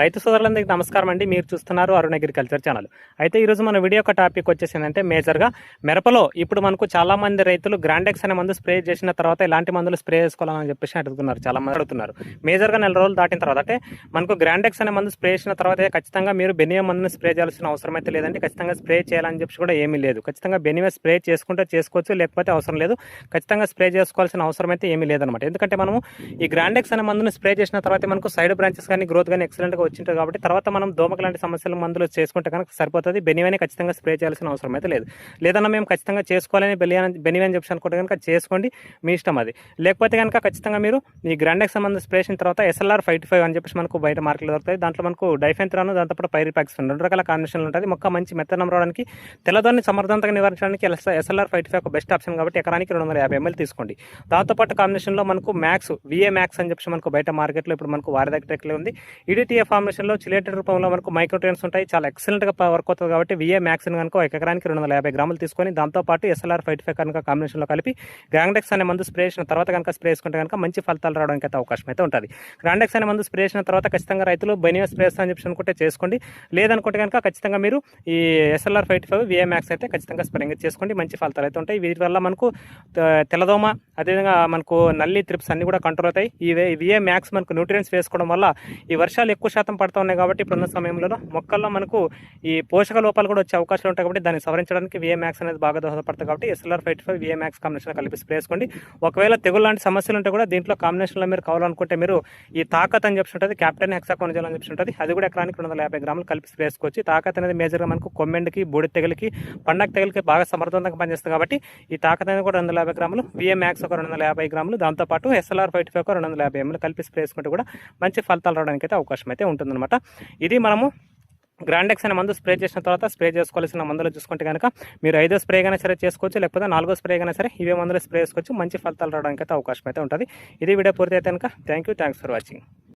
రైతు సోదరులందరికీ నమస్కారం అండి. మీరు చూస్తున్నారు అరుణ అగ్రికల్చర్ ఛానల్. అయితే ఈరోజు మన వీడియో ఒక టాపిక్ వచ్చేసి ఏంటంటే మేజర్గా మిరపలో ఇప్పుడు మనకు చాలా మంది రైతులు గ్రాండెక్స్ అనే మందు స్ప్రే చేసిన తర్వాత ఇలాంటి మందులు స్ప్రే చేసుకోవాలని చెప్పేసి అడుగుతున్నారు. చాలా మంది అడుగుతున్నారు. మేజర్గా నెల రోజులు దాటిన తర్వాత అంటే మనకు గ్రాండెక్స్ అనే మందు స్ప్రే చేసిన తర్వాత ఖచ్చితంగా మీరు బెనియా మందుని స్ప్రే చేయాల్సిన అవసరం అయితే లేదంటే ఖచ్చితంగా స్ప్రే చేయాలని చెప్పి కూడా ఏమీ లేదు. ఖచ్చితంగా బెనియా స్ప్రే చేసుకుంటే చేసుకోవచ్చు లేకపోతే అవసరం లేదు. ఖచ్చితంగా స్ప్రే చేసుకోవాల్సిన అవసరం అయితే ఏమీ లేదనమాట ఎందుకంటే మనము ఈ గ్రాండెక్స్ అనే మందుని స్ప్రే చేసిన తర్వాత మనకు సైడ్ బ్రాంచెస్ కానీ గ్రోత్ కానీ ఎక్సలెంట్గా వచ్చింటుంది కాబట్టి తర్వాత మనం దోమకు లాంటి సమస్యలు మందులు చేసుకుంటే కనుక సరిపోతుంది. బెనివని ఖచ్చితంగా స్ప్రే చేయాల్సిన అవసరం అయితే లేదు. లేదన్నా మేము ఖచ్చితంగా చేసుకోవాలని బెలియా బెనివేని చెప్పి అనుకుంటే కనుక చేసుకోండి. మీ ఇష్టం అది. లేకపోతే కనుక ఖచ్చితంగా మీరు ఈ గ్రాండెక్ సంబంధం స్ప్రే చేసిన తర్వాత ఎస్ఎల్ఆర్ ఫైవ్ ఫైవ్ అని చెప్పేసి మనకు బయట మార్కెట్లో దొరుకుతాయి. దాంట్లో మనకు డైఫెంత్రాను దాంతో పైరి ప్యాక్స్ రెండు రకాల కాంబినేషన్లు ఉంటుంది మొక్క మంచి మెత్తనం రావడానికి తెల్లదాన్ని సమర్థవంతంగా నివారించడానికి ఎస్ఎల్ఆర్ ఫైవ్ ఫైవ్ ఒక బెస్ట్ ఆప్షన్ కాబట్టి ఎకరానికి రెండు వందల యాభై ఎంఎల్ తీసుకోండి. దాంతోపాటు కాంబినేషన్లో మనకు మ్యాక్స్ విఏ మ్యాక్స్ అని చెప్పి మనకు బయట మార్కెట్లో ఇప్పుడు మనకు వారి దగ్గర ఉంది. ఈడిటిఎఫ్ ఫార్మేషన్లో చిలేటెడ్ రూపంలో మనకు మైక్రోట్రెన్స్ ఉంటాయి. చాలా ఎక్సలెంట్గా వర్క్ అవుతుంది కాబట్టి విఏ మ్యాక్స్ కనుక ఒక ఎకరానికి రెండు వందల యాభై గ్రాములు తీసుకొని దాంతోపాటు ఎస్ఎల్ఆర్ ఫైవ్ ఫైవ్ కనుక కాంబినేషన్లో కలిపి గ్రాండెక్స్ అనే మందు స్ప్రే చేసిన తర్వాత కనుక స్ప్రే చేసుకుంటే కనుక మంచి ఫలితాలు రావడానికి అయితే అవకాశం అయితే ఉంటుంది. గ్రాండెక్స్ అనే మందు స్ప్రే చేసిన తర్వాత ఖచ్చితంగా రైతులు బెనియా స్ప్రే అని చెప్పి అనుకుంటే చేసుకోండి. లేదనుకుంటే కనుక ఖచ్చితంగా మీరు ఈ SLR five five VA max అయితే ఖచ్చితంగా స్ప్రింగ్ చేసుకోండి మంచి ఫలితాలు అయితే ఉంటాయి. వీటి వల్ల మనకు తెల్లదోమ అదేవిధంగా మనకు నల్లి త్రిప్స్ అన్ని కూడా కంట్రోల్ అవుతాయి. ఇవే ఇవే విఏ మ్యాక్స్ మనకు న్యూట్రియన్స్ వేసుకోవడం వల్ల ఈ వర్షాలు ఎక్కువ శాతం పడుతూ ఉన్నాయి కాబట్టి ఇప్పుడున్న సమయంలో మొక్కల్లో మనకు ఈ పోషక లోపాలు కూడా వచ్చే అవకాశాలు ఉంటాయి కాబట్టి దాన్ని సవరించడానికి విఏ మ్యాక్స్ అనేది బాగా దోహదపడుతుంది కాబట్టి SLR five five VA max combination కలిపి స్ప్రే ఒకవేళ తెగులు లాంటి సమస్యలు ఉంటే కూడా దీంట్లో కాంబినేషన్లో మీరు కావాలనుకుంటే మీరు ఈ తాకత్ అని చెప్పి ఉంటుంది క్యాప్టెన్ హెక్సాకోనజల్ అని చెప్పి ఉంటుంది అది కూడా ఎకరానికి రెండు వందల యాభై గ్రాములు కలిపి స్ప్రే చేసుకోవచ్చు తాకత్ అనేది మేజర్గా మనకు కొమ్మెండికి బూడి తెగలికి పండగ తెగలికి బాగా సమర్థవంతంగా పనిచేస్తుంది కాబట్టి ఈ తాకత్ అనేది కూడా రెండు వందల యాభై గ్రాములు విఏ మ్యాక్స్ ఒక రెండు వందల యాభై గ్రాములు. దాంతోపాటు ఎస్ఎల్ఆర్ ఫైవ్ ఫైవ్ ఒక రెండు వందల యాభై ఎంఎల్ కలిపి స్ప్రే చేసుకుంటే కూడా మంచి ఫలితాలు రావడానికి అయితే అవకాశం అయితే ఉంటుందన్నమాట. ఇది మనము గ్రాండెక్స్ అనే మందు స్ప్రే చేసిన తర్వాత స్ప్రే చేసుకోవాల్సిన మందులు చూసుకుంటే కనుక మీరు ఐదో స్ప్రే అయినా సరే చేసుకోవచ్చు లేకపోతే నాలుగో స్ప్రే అయినా సరే ఇవే మందులు స్ప్రే చేసుకోవచ్చు. మంచి ఫలితాలు రావడానికి అయితే అవకాశం అయితే ఉంటుంది. ఇది వీడియో పూర్తి అయితే కనుక thank you thanks for watching.